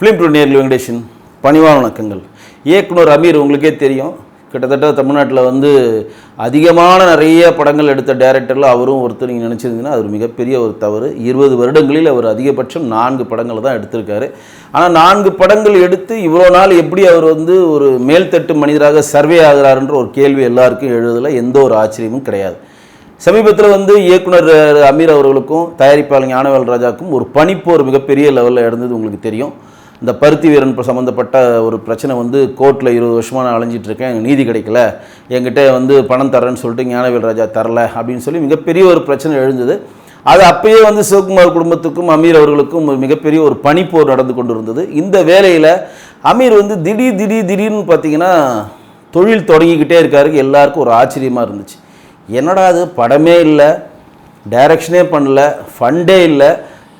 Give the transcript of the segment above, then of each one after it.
Film two நேரில் வெங்கடேஷன் பணிவான வணக்கங்கள். இயக்குனர் அமீர் உங்களுக்கே தெரியும். கிட்டத்தட்ட தமிழ்நாட்டில் வந்து அதிகமான நிறைய படங்கள் எடுத்த டேரக்டரில் அவரும் ஒருத்தர் நீங்கள் நினச்சிருந்தீங்கன்னா அது மிகப்பெரிய ஒரு தவறு. இருபது வருடங்களில் அவர் அதிகபட்சம் நான்கு படங்கள் தான் எடுத்திருக்காரு. ஆனால் நான்கு படங்கள் எடுத்து இவ்வளோ நாள் எப்படி அவர் வந்து ஒரு மேல்தட்டு மனிதராக சர்வே ஆகிறாருன்ற ஒரு கேள்வி எல்லாருக்கும் எழுதலை எந்த ஒரு ஆச்சரியமும் கிடையாது. சமீபத்தில் வந்து இயக்குனர் அமீர் அவர்களுக்கும் தயாரிப்பாளர் ஞானவேல் ராஜாக்கும் ஒரு பனிப்போர் மிகப்பெரிய லெவலில் நடந்தது உங்களுக்கு தெரியும். இந்த பருத்தி வீரன் சம்மந்தப்பட்ட ஒரு பிரச்சனை வந்து கோர்ட்டில் இருபது வருஷமாக நான் அலைஞ்சிட்டு இருக்கேன். எனக்கு நீதி கிடைக்கல. என்கிட்ட வந்து பணம் தரேன்னு சொல்லிட்டு ஞானவேல் ராஜா தரல அப்படின்னு சொல்லி மிகப்பெரிய ஒரு பிரச்சனை எழுந்தது. அது அப்பயே வந்து சிவகுமார் குடும்பத்துக்கும் அமீர் அவர்களுக்கும் மிகப்பெரிய ஒரு பனிப்போர் நடந்து கொண்டு இருந்தது இந்த வேலையில் அமீர் வந்து திடீர் திடீர் திடீர்னு பார்த்தீங்கன்னா தொழில் தொடங்கிக்கிட்டே இருக்காரு. எல்லாருக்கும் ஒரு ஆச்சரியமாக இருந்துச்சு. என்னடா அது படமே இல்லை. டைரக்ஷனே பண்ணல. ஃபண்டே இல்லை.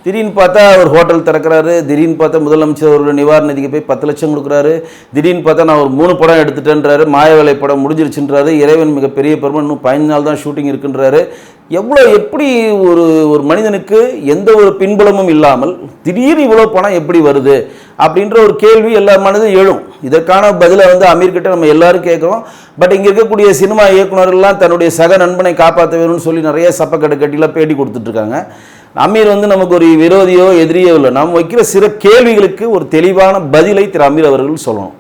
திடீர்னு பார்த்தா ஒரு ஹோட்டல் திறக்கிறாரு திடீர்னு பார்த்தா முதலமைச்சர் ஒரு நிவாரண நிதிக்கு போய் பத்து லட்சம் கொடுக்குறாரு திடீர்னு பார்த்தா நான் ஒரு மூணு படம் எடுத்துட்டேன்றாரு மாயவேலை படம் முடிஞ்சிருச்சுன்றாரு இறைவன் மிகப்பெரிய பெருமை இன்னும் பதினஞ்சு நாள் தான் ஷூட்டிங் இருக்குன்றாரு. எவ்வளோ எப்படி ஒரு ஒரு மனிதனுக்கு எந்த ஒரு பின்புலமும் இல்லாமல் திடீர்னு இவ்வளோ பணம் எப்படி வருது அப்படின்ற ஒரு கேள்வி எல்லா மனதும் எழும். இதற்கான பதிலை வந்து அமீர்கிட்ட நம்ம எல்லாரும் கேட்குறோம். பட் இங்கே இருக்கக்கூடிய சினிமா இயக்குனர்கள்லாம் தன்னுடைய சக நண்பனை காப்பாற்ற வேணும்னு சொல்லி நிறைய சப்பக்கடை கட்டிலாம் பேட்டி கொடுத்துட்ருக்காங்க அமீர் வந்து நமக்கு ஒரு விரோதியோ எதிரியோ இல்லை. நாம் வைக்கிற சில கேள்விகளுக்கு ஒரு தெளிவான பதிலை திரு அமீர் அவர்கள் சொல்லணும்.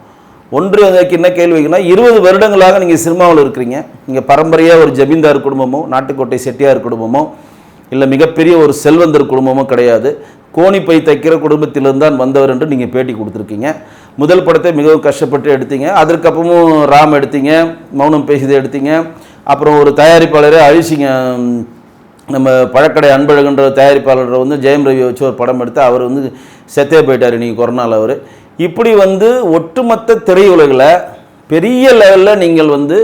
ஒன்று அதற்கு என்ன கேள்விக்குன்னா இருபது வருடங்களாக நீங்கள் சினிமாவில் இருக்கிறீங்க. நீங்கள் பரம்பரையாக ஒரு ஜமீன்தார் குடும்பமோ நாட்டுக்கோட்டை செட்டியார் குடும்பமோ இல்லை மிகப்பெரிய ஒரு செல்வந்தர் குடும்பமோ கிடையாது. கோணிப்பை தைக்கிற குடும்பத்திலிருந்து தான் வந்தவர் என்று நீங்கள் பேட்டி கொடுத்துருக்கீங்க. முதல் படத்தை மிகவும் கஷ்டப்பட்டு எடுத்தீங்க. அதற்கப்புறமும் ராம் எடுத்தீங்க மௌனம் பேசியதை எடுத்தீங்க. அப்புறம் ஒரு தயாரிப்பாளரை அழிச்சிங்க நம்ம பழக்கடை அன்பழகுன்ற தயாரிப்பாளர் வந்து ஜெயம் ரவி வச்சு ஒரு படம் எடுத்து அவர் வந்து செத்தே போயிட்டார் இன்றைக்கி கொரோனாவில் அவர். இப்படி வந்து ஒட்டுமொத்த திரையுலகில் பெரிய லெவலில் நீங்கள் வந்து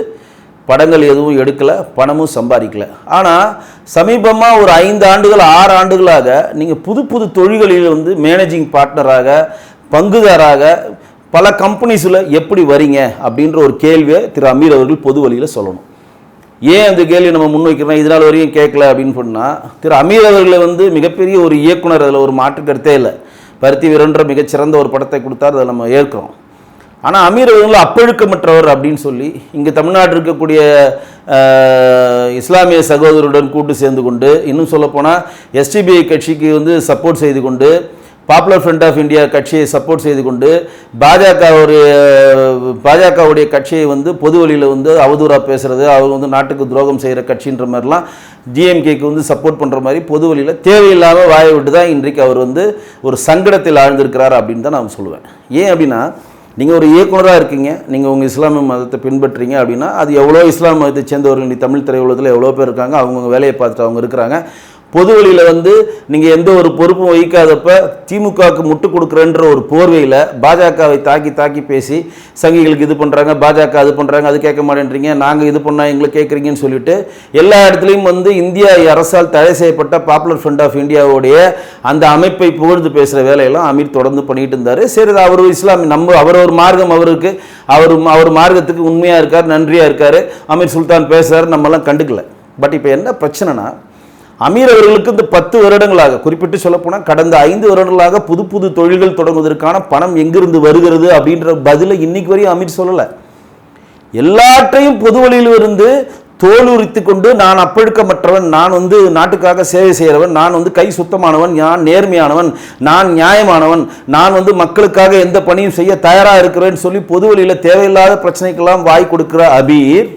படங்கள் எதுவும் எடுக்கலை பணமும் சம்பாதிக்கல. ஆனால் சமீபமாக ஒரு ஐந்து ஆண்டுகள் ஆறு ஆண்டுகளாக நீங்கள் புது புது தொழில்களில் வந்து மேனேஜிங் பார்ட்னராக பங்குதாராக பல கம்பெனிஸில் எப்படி வரீங்க அப்படின்ற ஒரு கேள்வியை திரு அமீர் அவர்கள் பொது வழியில் சொல்லணும். ஏன் அந்த கேள்வி நம்ம முன்வைக்கிறோம்? இதனால் வரையும் கேட்கல அப்படின்னு சொன்னால் திரு அமீர் அவர்களை வந்து மிகப்பெரிய ஒரு இயக்குனர் அதில் ஒரு மாற்று கருத்தே இல்லை. பருத்தி வீரன்ற மிகச்சிறந்த ஒரு படத்தை கொடுத்தார் அதை நம்ம ஏற்கிறோம். ஆனால் அமீர் அவர்கள் அப்பழுக்கமற்றவர் அப்படின்னு சொல்லி இங்கே தமிழ்நாடு இருக்கக்கூடிய இஸ்லாமிய சகோதரருடன் கூட்டு சேர்ந்து கொண்டு இன்னும் சொல்லப்போனால் எஸ்டிபிஐ கட்சிக்கு வந்து சப்போர்ட் செய்து கொண்டு பாப்புலர் ஃப்ரண்ட் ஆஃப் இந்தியா கட்சியை சப்போர்ட் செய்து கொண்டு பாஜக ஒரு பாஜகவுடைய கட்சியை வந்து பொது வழியில் வந்து அவதூறாக பேசுறது அவங்க வந்து நாட்டுக்கு துரோகம் செய்கிற கட்சின்ற மாதிரிலாம் டிஎம்கேக்கு வந்து சப்போர்ட் பண்ணுற மாதிரி பொது வழியில் தேவையில்லாமல் வாயை விட்டு தான் இன்றைக்கு அவர் வந்து ஒரு சங்கடத்தில் ஆழ்ந்திருக்கிறார் அப்படின்னு தான் நான் சொல்லுவேன். ஏன் அப்படின்னா நீங்கள் ஒரு இயக்குனராக இருக்கீங்க நீங்கள் உங்கள் இஸ்லாமிய மதத்தை பின்பற்றுறீங்க அப்படின்னா அது எவ்வளோ இஸ்லாம் மதத்தை சேர்ந்தவர்கள் நீ தமிழ் திரையுலகத்தில் எவ்வளோ பேர் இருக்காங்க அவங்கவுங்க வேலையை பார்த்துட்டு அவங்க இருக்கிறாங்க. பொது வழியில் வந்து நீங்கள் எந்த ஒரு பொறுப்பும் வகிக்காதப்ப திமுகவுக்கு முட்டு கொடுக்குறன்ற ஒரு போர்வையில் பாஜகவை தாக்கி தாக்கி பேசி சங்கிகளுக்கு இது பண்ணுறாங்க பாஜக அது பண்ணுறாங்க அது கேட்க மாட்டேன்றீங்க நாங்கள் இது பண்ணால் எங்களை கேட்குறீங்கன்னு சொல்லிட்டு எல்லா இடத்துலையும் வந்து இந்தியா அரசால் தடை செய்யப்பட்ட பாப்புலர் ஃப்ரண்ட் ஆஃப் இந்தியாவுடைய அந்த அமைப்பை புகழ்ந்து பேசுகிற வேலையெல்லாம் அமீர் தொடர்ந்து பண்ணிட்டு இருந்தார். சரி அவர் இஸ்லாமி நம்ம அவர் ஒரு மார்க்கம் அவருக்கு அவர் அவர் மார்க்கத்துக்கு உண்மையாக இருக்கார் நன்றியாக இருக்கார். அமீர் சுல்தான் பேசுகிறார் நம்மலாம் கண்டுக்கல. பட் இப்போ என்ன பிரச்சனைனா அமீர் அவர்களுக்கு இந்த பத்து வருடங்களாக குறிப்பிட்டு சொல்லப்போனால் கடந்த ஐந்து வருடங்களாக புது புது தொழில்கள் தொடங்குவதற்கான பணம் எங்கிருந்து வருகிறது அப்படின்ற பதிலை இன்னைக்கு வரையும் அமீர் சொல்லலை. எல்லாற்றையும் பொது வழியிலிருந்து தோல் தோலுரித்து கொண்டு நான் அப்பழுக்கமற்றவன் நான் வந்து நாட்டுக்காக சேவை செய்கிறவன் நான் வந்து கை சுத்தமானவன் நான் நேர்மையானவன் நான் நியாயமானவன் நான் வந்து மக்களுக்காக எந்த பணியும் செய்ய தயாராக இருக்கிறேன்னு சொல்லி பொது வழியில் தேவையில்லாத பிரச்சனைக்கெல்லாம் வாய் கொடுக்கிற அபீர்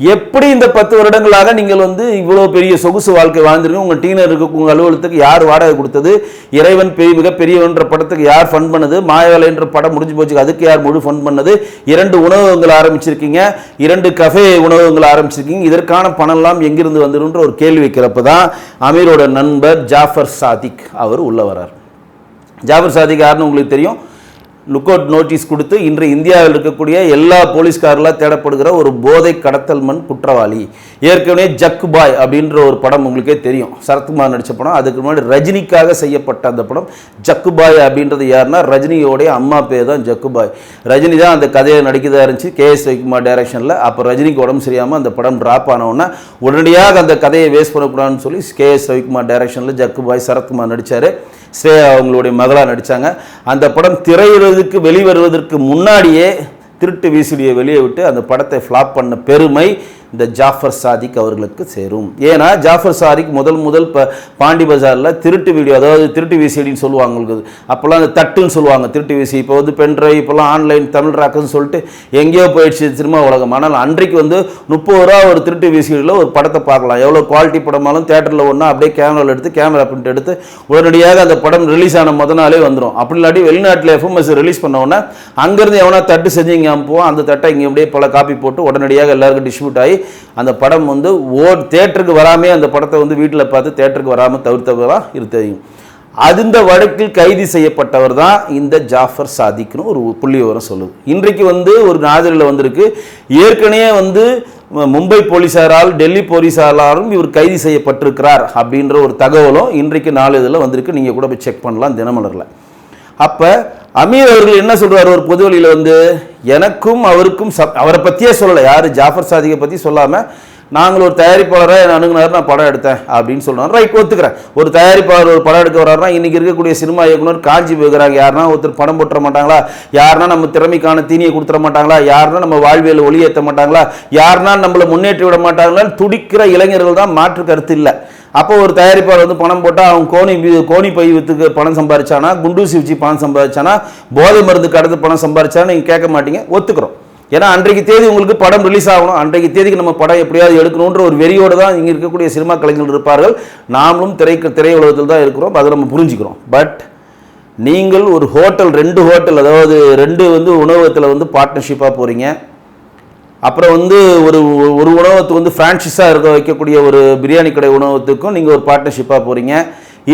எப்படி இந்த பத்து வருடங்களாக நீங்கள் வந்து இவ்வளோ பெரிய சொகுசு வாழ்க்கை வாழ்ந்துருங்க உங்கள் டீனர் இருக்க உங்கள் அலுவலகத்துக்கு யார் வாடகை கொடுத்தது? இறைவன் பெரிய மிகப்பெரியவன்ற படத்துக்கு யார் ஃபண்ட் பண்ணது? மாயவேலைன்ற படம் முடிஞ்சு போச்சு அதுக்கு யார் முழு ஃபண்ட் பண்ணது? இரண்டு உணவகங்கள் ஆரம்பிச்சிருக்கீங்க. இரண்டு கஃபே உணவகங்கள் ஆரம்பிச்சிருக்கீங்க. இதற்கான பணம்லாம் எங்கிருந்து வந்துருன்ற ஒரு கேள்வி வைக்கிறப்ப தான் அமீரோட நண்பர் ஜாஃபர் சாதிக் அவர் உள்ள வரார் ஜாஃபர் சாதிக் யாருன்னு உங்களுக்கு தெரியும்? லுக் அவுட் நோட்டீஸ் கொடுத்து இன்று இந்தியாவில் இருக்கக்கூடிய எல்லா போலீஸ்காரெலாம் தேடப்படுகிற ஒரு போதை கடத்தல் மண் குற்றவாளி. ஏற்கனவே ஜக் பாய் அப்படின்ற ஒரு படம் உங்களுக்கே தெரியும். சரத்குமார் நடித்த படம். அதுக்கு முன்னாடி ரஜினிக்காக செய்யப்பட்ட அந்த படம். ஜக்கு பாய் அப்படின்றது யாருன்னா ரஜினியோடைய அம்மா பேர் தான் ஜக்கு பாய். ரஜினி தான் அந்த கதையை நடிக்கதா இருந்துச்சு. கே எஸ் ரவிக்குமார் டைரக்ஷனில். அப்போ ரஜினிக்கு உடம்பு சரியாமல் அந்த படம் ட்ராப் ஆனவுடனே உடனடியாக அந்த கதையை வேஸ்ட் பண்ணக்கூடாதுன்னு சொல்லி கே எஸ் ரவிக்குமார் டைரக்ஷனில் ஜக்கு பாய் சரத்குமார் நடித்தார் ஸ்ரேயா அவங்களுடைய மகளாக நடித்தாங்க அந்த படம் திரையிடுவதற்கு வெளிவருவதற்கு முன்னாடியே திருட்டு விசிடியை வெளியே விட்டு அந்த படத்தை ஃப்ளாப் பண்ண பெருமை இந்த ஜாஃபர் சாதிக் அவர்களுக்கு சேரும். ஏன்னா ஜாஃபர் சாதிக் முதல் முதல் இப்போ பாண்டி பஜாரில் திருட்டு வீடியோ அதாவது திருட்டு விசிடின்னு சொல்லுவாங்க உங்களுக்கு அப்போல்லாம் அந்த தட்டுன்னு சொல்லுவாங்க திருட்டு விசி இப்போ வந்து பென்ட்ரைவ் இப்போல்லாம் ஆன்லைன் தமிழ் ராக்குன்னு சொல்லிட்டு எங்கேயோ போயிடுச்சு சினிமா உலகம். ஆனால் அன்றைக்கு வந்து முப்பது ரூபா ஒரு திருட்டு விசிடியில் ஒரு படத்தை பார்க்கலாம். எவ்வளோ குவாலிட்டி படமாலும் தேட்டரில் ஒன்றா அப்படியே கேமராவில் எடுத்து கேமரா பிரிண்ட் எடுத்து உடனடியாக அந்த படம் ரிலீஸ் ஆன முத நாளே வந்துடும் அப்படி இல்லாட்டி வெளிநாட்டில் எஃப்எம்எஸ் ரிலீஸ் பண்ண அங்கேருந்து எவனா தட்டு செஞ்சு இங்கே அனுப்புவோம் அந்த தட்டை இங்கே அப்படியே பல காப்பி போட்டு உடனடியாக எல்லாருக்கும் டிஸ்ட்ரிபியூட் ஆகி அந்த படம் வந்து ஓ தேட்டருக்கு வராமே அந்த படத்தை வந்து வீட்டில் பார்த்து தேட்டருக்கு வராமல் தவிர்த்தவராக இருந்தது அந்த வழக்கில் கைது செய்யப்பட்டவர் தான் இந்த ஜாஃபர் சாதிக்னு ஒரு புள்ளி விவரம் சொல்லுது. இன்றைக்கு வந்து ஒரு நாஜரில் வந்திருக்கு. ஏற்கனவே வந்து மும்பை போலீஸாரால் டெல்லி போலீஸாராலும் இவர் கைது செய்யப்பட்டிருக்கிறார் அப்படின்ற ஒரு தகவலும் இன்றைக்கு நாலு இதில் வந்திருக்கு. நீங்கள் கூட போய் செக் பண்ணலாம் தினமலரில். அப்போ அமீர் அவர்கள் என்ன சொல்றாரு? ஒரு பொது வழியில் வந்து எனக்கும் அவருக்கும் சப் அவரை பற்றியே சொல்லலை. யார்? ஜாஃபர் சாதிகை பற்றி சொல்லாமல் நாங்கள் ஒரு தயாரிப்பாளராக அணுகுனார் நான் படம் எடுத்தேன் அப்படின்னு சொல்றாரு. ரைட் ஒத்துக்கிறேன். ஒரு தயாரிப்பாளர் ஒரு படம் எடுக்க வர்றாருன்னா இன்னைக்கு இருக்கக்கூடிய சினிமா இயக்குனர் காஞ்சி போகிறாங்க யாருன்னா ஒருத்தர் படம் போட்டுற மாட்டாங்களா? யாருன்னா நம்ம திறமைக்கான தீனியை கொடுத்துட மாட்டாங்களா? யாருன்னா நம்ம வாழ்வியல் ஒளியேற்ற மாட்டாங்களா? யாருன்னா நம்மளை முன்னேற்றி விட மாட்டாங்களான்னு துடிக்கிற இளைஞர்கள் தான் மாற்று கருத்து இல்லை. அப்போ ஒரு தயாரிப்பாளர் வந்து பணம் போட்டால் அவன் கோணி கோணி பை வித்துக்கு பணம் சம்பாதிச்சானா குண்டூசி வச்சு பணம் சம்பாதிச்சானா போதை மருந்து கடந்து பணம் சம்பாரிச்சானா நீங்கள் கேட்க மாட்டீங்க ஒத்துக்கிறோம். ஏன்னா அன்றைக்கு தேதி உங்களுக்கு படம் ரிலீஸ் ஆகணும். அன்றைக்கு தேதிக்கு நம்ம படம் எப்படியாவது எடுக்கணுன்ற ஒரு வெறியோடு தான் இங்கே இருக்கக்கூடிய சினிமா கலைஞர்கள் இருப்பார்கள். நாமளும் திரை திரையுலகத்தில் தான் இருக்கிறோம். அதை நம்ம புரிஞ்சுக்கிறோம். பட் நீங்கள் ஒரு ஹோட்டல் ரெண்டு ஹோட்டல் அதாவது ரெண்டு வந்து உணவகத்தில் வந்து பார்ட்னர்ஷிப்பாக போகிறீங்க அப்புறம் வந்து ஒரு ஒரு உணவகத்துக்கு வந்து ஃப்ரான்ச்சைஸாக இருக்க வைக்கக்கூடிய ஒரு பிரியாணி கடை உணவகத்துக்கும் நீங்கள் ஒரு பார்ட்னர்ஷிப்பாக போகிறீங்க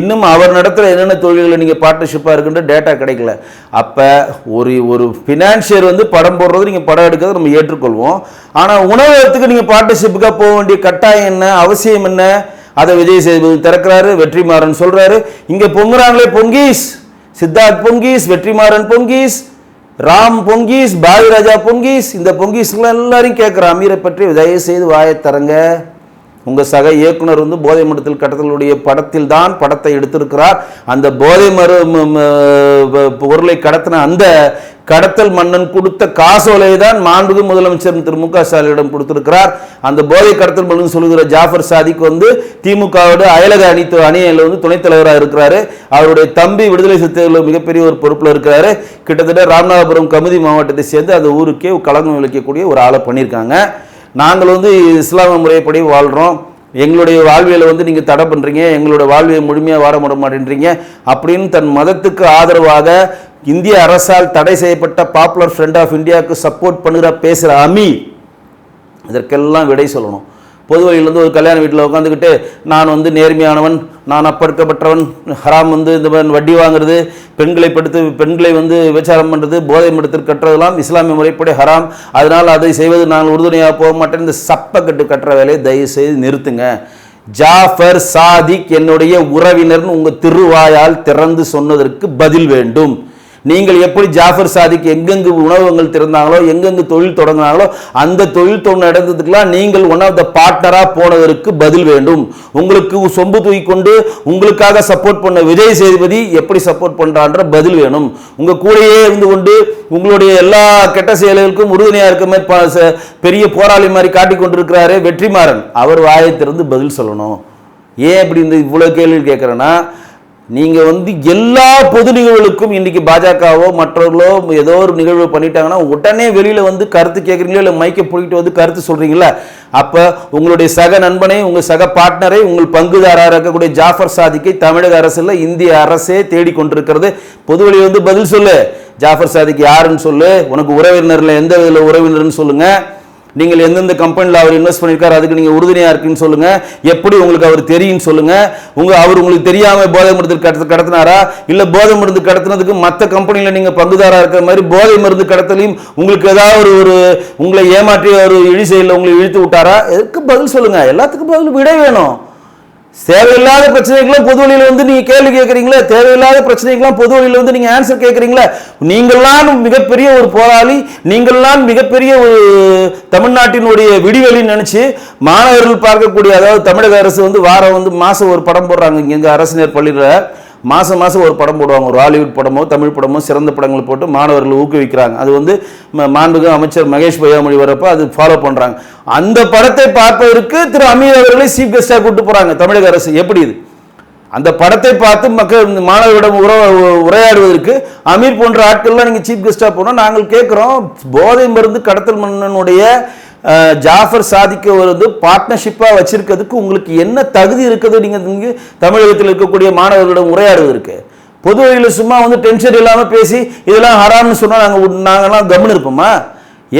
இன்னும் அவர் நடத்துகிற என்னென்ன தொழில்களை நீங்கள் பார்ட்னர்ஷிப்பாக இருக்குன்ற டேட்டா கிடைக்கல. அப்போ ஒரு ஒரு ஃபினான்ஷியர் வந்து படம் போடுறது நீங்கள் படம் எடுக்கிறது நம்ம ஏற்றுக்கொள்வோம். ஆனால் உணவகத்துக்கு நீங்கள் பார்ட்னர்ஷிப்புக்காக போக வேண்டிய கட்டாயம் என்ன அவசியம் என்ன? அதை விஜய் சேதுபதி திறக்கிறாரு வெற்றிமாறன் சொல்கிறாரு இங்கே பொங்குறாங்களே பொங்கீஸ் சித்தார்த் பொங்கீஸ் வெற்றிமாறன் பொங்கீஸ் ராம் பொங்கீஸ் பாவிராஜா பொங்கீஸ் இந்த பொங்கீஸ்லாம் எல்லாரையும் கேட்குற அமீரை பற்றி தயவு செய்து வாயை உங்கள் சக இயக்குனர் வந்து போதை மருத்துவ கட்டத்தினுடைய படத்தில் தான் படத்தை எடுத்திருக்கிறார். அந்த போதை மரு பொருளை கடத்தின அந்த கடத்தல் மன்னன் கொடுத்த காசோலையை தான் மாண்புகு முதலமைச்சர் திரு மு க ஸ்டாலினிடம் கொடுத்திருக்கிறார். அந்த போதை கடத்தல் மன்னன் சொல்லுகிற ஜாஃபர் சாதிக் வந்து திமுகவோட அயலக அணி அணியில் வந்து துணைத் தலைவராக இருக்கிறாரு. அவருடைய தம்பி விடுதலை சிறுத்தைகளில் மிகப்பெரிய ஒரு பொறுப்பில் இருக்கிறாரு. கிட்டத்தட்ட ராமநாதபுரம் கமுதி மாவட்டத்தை சேர்ந்து அந்த ஊருக்கே களங்கம் விளைக்கக்கூடிய ஒரு ஆளை பண்ணியிருக்காங்க. நாங்கள் வந்து இஸ்லாம முறைப்படி வாழ்கிறோம் எங்களுடைய வாழ்வியலை வந்து நீங்கள் தடை பண்ணுறீங்க எங்களோட வாழ்வியை முழுமையாக வாழ விட மாட்டேன்றீங்க அப்படின்னு தன் மதத்துக்கு ஆதரவாக இந்திய அரசால் தடை செய்யப்பட்ட பாப்புலர் ஃப்ரெண்ட் ஆஃப் இந்தியாவுக்கு சப்போர்ட் பண்ணுகிற பேசுகிற அமி இதற்கெல்லாம் விடை சொல்லணும். பொது வழியிலேருந்து ஒரு கல்யாண வீட்டில் உட்காந்துக்கிட்டு நான் வந்து நேர்மையானவன் நான் அப்படுக்கப்பட்டவன் ஹராம் வந்து இந்த மாதிரி வட்டி வாங்குறது பெண்களை படுத்து பெண்களை வந்து விபச்சாரம் பண்ணுறது போதை மடத்தில் கட்டுறதெல்லாம் இஸ்லாமிய முறைப்படி ஹராம். அதனால் அதை செய்வது நான் உறுதுணையாக போக மாட்டேன். இந்த சப்பக்கட்டு கட்டுற வேலையை தயவு செய்து நிறுத்துங்க. ஜாஃபர் சாதிக் என்னுடைய உறவினர்னு உங்கள் திருவாயால் திறந்து சொன்னதற்கு பதில் வேண்டும். நீங்கள் எப்படி ஜாஃபர் சாதிக்கு எங்கெங்கு உணவகங்கள் திறந்தாங்களோ எங்கெங்கு தொழில் தொடங்கினாங்களோ அந்த தொழில் தொடங்க இடத்துக்கெல்லாம் நீங்கள் ஒன் ஆஃப் த பார்ட்னராக போனதற்கு பதில் வேண்டும். உங்களுக்கு சொம்பு தூக்கி கொண்டு உங்களுக்காக சப்போர்ட் பண்ண விஜய் சேதுபதி எப்படி சப்போர்ட் பண்ணுறான்ற பதில் வேணும். உங்கள் கூடயே இருந்து கொண்டு உங்களுடைய எல்லா கெட்ட செயல்களுக்கும் உறுதுணையாக இருக்க மாதிரி பெரிய போராளி மாதிரி காட்டிக் கொண்டிருக்கிறாரே வெற்றிமாறன். அவர் வாயை திறந்து பதில் சொல்லணும். ஏன் இப்படி இந்த இவ்வளோ கேள்வி கேட்குறேன்னா நீங்கள் வந்து எல்லா பொது நிகழ்வுகளுக்கும் இன்றைக்கி பாஜகவோ மற்றவர்களோ ஏதோ ஒரு நிகழ்வு பண்ணிட்டாங்கன்னா உடனே வெளியில் வந்து கருத்து கேட்குறீங்களோ இல்லை மைக்கை பிடிக்கிட்டு வந்து கருத்து சொல்கிறீங்களா அப்போ உங்களுடைய சக நண்பனை உங்கள் சக பார்ட்னரை உங்கள் பங்குதாராக இருக்கக்கூடிய ஜாஃபர் சாதிக்கை தமிழக அரசில் இந்திய அரசே தேடிக்கொண்டிருக்கிறது பொது வழி வந்து பதில் சொல்லு. ஜாஃபர் சாதிக்கு யாருன்னு சொல்லு. உனக்கு உறவினரில் எந்த விதத்தில் உறவினர்னு சொல்லுங்கள் நீங்கள் எந்தெந்த கம்பெனியில் அவர் இன்வெஸ்ட் பண்ணியிருக்காரு அதுக்கு நீங்கள் உறுதுணையாக இருக்குன்னு சொல்லுங்கள் எப்படி உங்களுக்கு அவர் தெரியும்னு சொல்லுங்கள் உங்கள் அவர் உங்களுக்கு தெரியாமல் போதை மருந்து கடத்த கடத்தினாரா? இல்லை போதை மருந்து கடத்தினதுக்கு மற்ற கம்பெனியில் நீங்கள் பங்குதாராக இருக்கிற மாதிரி போதை மருந்து கடத்தலையும் உங்களுக்கு ஏதாவது ஒரு ஒரு உங்களை ஏமாற்றி ஒரு இழி செயலில் உங்களை இழுத்து விட்டாரா? எதுக்கு பதில் சொல்லுங்கள் எல்லாத்துக்கும் பதில் விட வேணும். தேவையில்லாத பிரச்சனைகளும் பொது வழியில் வந்து நீங்க கேள்வி கேட்குறீங்களே தேவையில்லாத பிரச்சனைகள்லாம் பொது வழியில் வந்து நீங்க ஆன்சர் கேட்குறீங்களே நீங்கள்லாம் மிகப்பெரிய ஒரு போராளி நீங்கள்லாம் மிகப்பெரிய ஒரு தமிழ்நாட்டினுடைய விடிவெளின்னு நினைச்சு மாணவர்கள் பார்க்கக்கூடிய அதாவது தமிழக அரசு வந்து வாரம் வந்து மாசம் ஒரு படம் போடுறாங்க. இங்க அரசினர் பள்ளியில் மாதம் மாதம் ஒரு படம் போடுவாங்க. ஒரு ஹாலிவுட் படமோ தமிழ் படமோ சிறந்த படங்களை போட்டு மாணவர்களை ஊக்குவிக்கிறாங்க. அது வந்து மாண்புக அமைச்சர் மகேஷ் பொய்யாமொழி வரப்போ அது ஃபாலோ பண்ணுறாங்க அந்த படத்தை பார்ப்பதற்கு திரு அமீர் அவர்களை சீஃப் கெஸ்டாக கூப்பிட்டு போகிறாங்க தமிழக அரசு. எப்படி இது? அந்த படத்தை பார்த்து மக்கள் இந்த மாணவர்களிடம் உற உரையாடுவதற்கு அமீர் போன்ற ஆட்கள்லாம் நீங்கள் சீஃப் கெஸ்டாக போனால் நாங்கள் கேட்குறோம் போதை மருந்து கடத்தல் மன்னனுடைய ஜாஃபர் சாதிக்க வந்து பார்ட்னர்ஷிப்பாக வச்சிருக்கிறதுக்கு உங்களுக்கு என்ன தகுதி இருக்குது? நீங்கள் இங்கே தமிழகத்தில் இருக்கக்கூடிய மாணவர்களிடம் உரையாடுவதற்கு பொது வழியில் சும்மா வந்து டென்ஷன் இல்லாமல் பேசி இதெல்லாம் ஹராம்னு சொன்னால் நாங்கள் நாங்கள்லாம் கம்முன்னு இருப்போமா?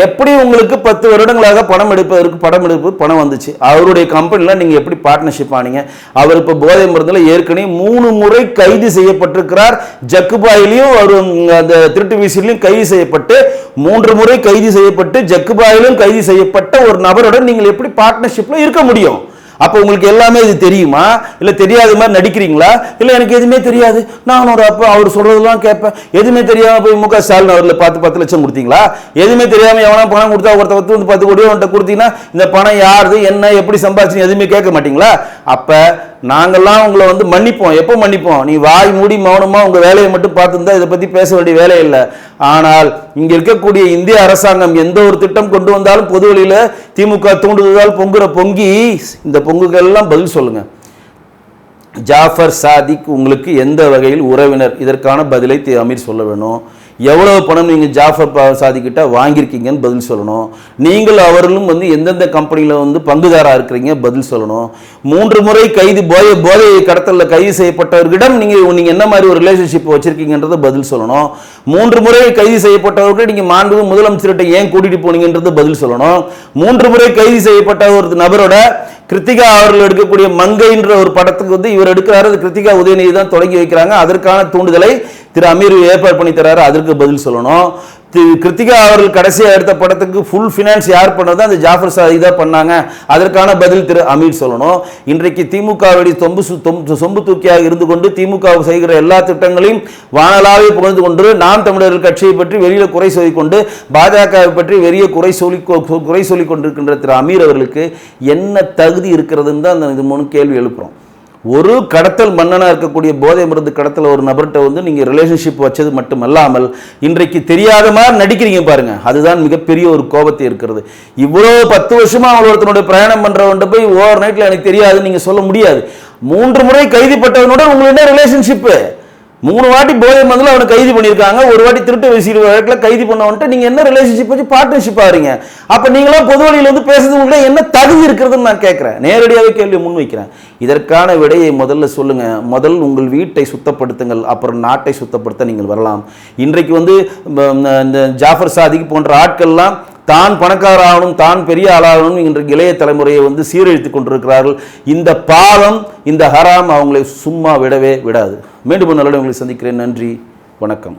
எப்படி உங்களுக்கு பத்து வருடங்களாக பணம் எடுப்பதற்கு படம் எடுப்பு பணம் வந்துச்சு? அவருடைய கம்பெனியில் நீங்கள் எப்படி பார்ட்னர்ஷிப் ஆனீங்க? அவர் இப்போ போதை மருந்தில் ஏற்கனவே மூணு முறை கைது செய்யப்பட்டிருக்கிறார். ஜக்குபாயிலையும் அவர் அந்த திருட்டு வீசிலையும் கைது செய்யப்பட்டு மூன்று முறை கைது செய்யப்பட்டு ஜக்குபாயிலும் கைது செய்யப்பட்ட ஒரு நபருடன் நீங்கள் எப்படி பார்ட்னர்ஷிப்பில் இருக்க முடியும்? அப்போ உங்களுக்கு எல்லாமே இது தெரியுமா? இல்லை தெரியாத மாதிரி நடிக்கிறீங்களா? இல்லை எனக்கு எதுவுமே தெரியாது. நான் ஒரு அப்போ அவர் சொல்கிறதெல்லாம் கேட்பேன். எதுவுமே தெரியாமல் போய் முக ஸ்டாலின் அவரில் பார்த்து பத்து லட்சம் கொடுத்தீங்களா? எதுவுமே தெரியாமல் எவனா பணம் கொடுத்தா ஒருத்த பத்து வந்து பத்து கோடியோ அவன்கிட்ட கொடுத்தீங்கன்னா இந்த பணம் யாருது என்ன எப்படி சம்பாதிச்சு எதுவுமே கேட்க மாட்டீங்களா? அப்போ நாங்கெல்லாம் உங்களை வந்து மன்னிப்போம். எப்போ மன்னிப்போம்? நீ வாய் மூடி மௌனமாக உங்கள் வேலையை மட்டும் பார்த்துருந்தா இதை பற்றி பேச வேண்டிய வேலை இல்லை. ஆனால் இங்கே இருக்கக்கூடிய இந்திய அரசாங்கம் எந்த ஒரு திட்டம் கொண்டு வந்தாலும் பொது வழியில் திமுக தூண்டுதலால் பொங்குற பொங்கி இந்த பொங்குகள் எல்லாம் பதில் சொல்லுங்க. ஜாஃபர் சாதிக் உங்களுக்கு எந்த வகையில் உறவினர்? இதற்கான பதிலை அமீர் சொல்ல வேணும். எவ்வளவு பணம் நீங்கள் ஜாஃபர் பா- சாதிக்கிட்ட வாங்கியிருக்கீங்கன்னு பதில் சொல்லணும். நீங்கள் அவர்களும் வந்து எந்தெந்த கம்பெனியில் வந்து பங்குதாராக இருக்கிறீங்க பதில் சொல்லணும். மூன்று முறை கைது போதை போதை கடத்தலில் கைது செய்யப்பட்டவர்களிடம் நீங்கள் நீங்கள் என்ன மாதிரி ஒரு ரிலேஷன்ஷிப் வச்சுருக்கீங்கன்றதை பதில் சொல்லணும். மூன்று முறை கைது செய்யப்பட்டவர்கள் நீங்கள் மாண்பு முதலமைச்சர்கிட்ட ஏன் கூட்டிகிட்டு போனீங்கன்றது பதில் சொல்லணும். மூன்று முறை கைது செய்யப்பட்ட ஒரு நபரோட கிருத்திகா அவர்கள் எடுக்கக்கூடிய மங்கைன்ற ஒரு படத்துக்கு வந்து இவர் எடுக்கிறாரு. அது கிருத்திகா உதயநிதி தான் தொடங்கி வைக்கிறாங்க. அதற்கான தூண்டுதலை திரு அமீர் ஏற்பாடு பண்ணி தராரு அதற்கு பதில் சொல்லணும். திரு கிருத்திகா அவர்கள் கடைசியாக எடுத்த படத்துக்கு ஃபுல் ஃபினான்ஸ் யார் பண்ணது அந்த ஜாஃபர் சாதி தான் பண்ணாங்க. அதற்கான பதில் திரு அமீர் சொல்லணும். இன்றைக்கு திமுகவுடைய தொம்பு சு- தொம்பு சொம்பு தூக்கியாக இருந்து கொண்டு திமுக செய்கிற எல்லா திட்டங்களையும் வானலாவே புகழ்ந்து கொண்டு நாம் தமிழர்கள் கட்சியை பற்றி வெளியில் குறை சொல்லிக்கொண்டு பாஜகவை பற்றி வெளியே குறை சொல்லி கொ- குறை சொல்லிக் கொண்டிருக்கின்ற திரு அமீர் அவர்களுக்கு என்ன தகுதி இருக்கிறதுன்னு தான் அந்த இது மூணு கேள்வி எழுப்புறோம். ஒரு கடத்தல் மன்னனாக இருக்கக்கூடிய போதை மருந்து கடத்தல ஒரு நபர்கிட்ட வந்து நீங்கள் ரிலேஷன்ஷிப் வச்சது மட்டுமல்லாமல் இன்றைக்கு தெரியாத மாதிரி நடிக்கிறீங்க பாருங்க. அதுதான் மிகப்பெரிய ஒரு கோபத்தை இருக்கிறது இவ்வளோ பத்து வருஷமா அவள் ஒருத்தனுடைய பிரயாணம் பண்றவன்ட்ட போய் ஓவர் நைட்டில் எனக்கு தெரியாது நீங்கள் சொல்ல முடியாது. மூன்று முறை கைதிப்பட்டவனோட உங்களுடைய ரிலேஷன்ஷிப்பு மூணு வாட்டி போதை மருந்தில் அவனை கைது பண்ணியிருக்காங்க. ஒரு வாட்டி திருட்டு விசிறு வழக்கில் கைது பண்ணவன்ட்டு நீங்கள் என்ன ரிலேஷன்ஷிப் வச்சு பார்ட்னர்ஷிப் ஆகிறீங்க அப்போ நீங்களாம் பொது வழியில் வந்து பேசுறது உங்களுக்கு என்ன தகுதி இருக்கிறதுன்னு நான் கேட்குறேன். நேரடியாகவே கேள்வி முன்வைக்கிறேன் இதற்கான விடையை முதல்ல சொல்லுங்கள் முதல் உங்கள் வீட்டை சுத்தப்படுத்துங்கள் அப்புறம் நாட்டை சுத்தப்படுத்த நீங்கள் வரலாம். இன்றைக்கு வந்து இந்த ஜாஃபர் சாதிக் போன்ற ஆட்கள்லாம் தான் பணக்காரராகணும் தான் பெரிய ஆளாகணும் இன்றைக்கு இளைய தலைமுறையை வந்து சீரழித்துக் கொண்டிருக்கிறார்கள். இந்த பாலம் இந்த ஹராம் அவங்களை சும்மா விடவே விடாது. மீண்டும் ஒரு நல்ல உங்களை சந்திக்கிறேன். நன்றி. வணக்கம்.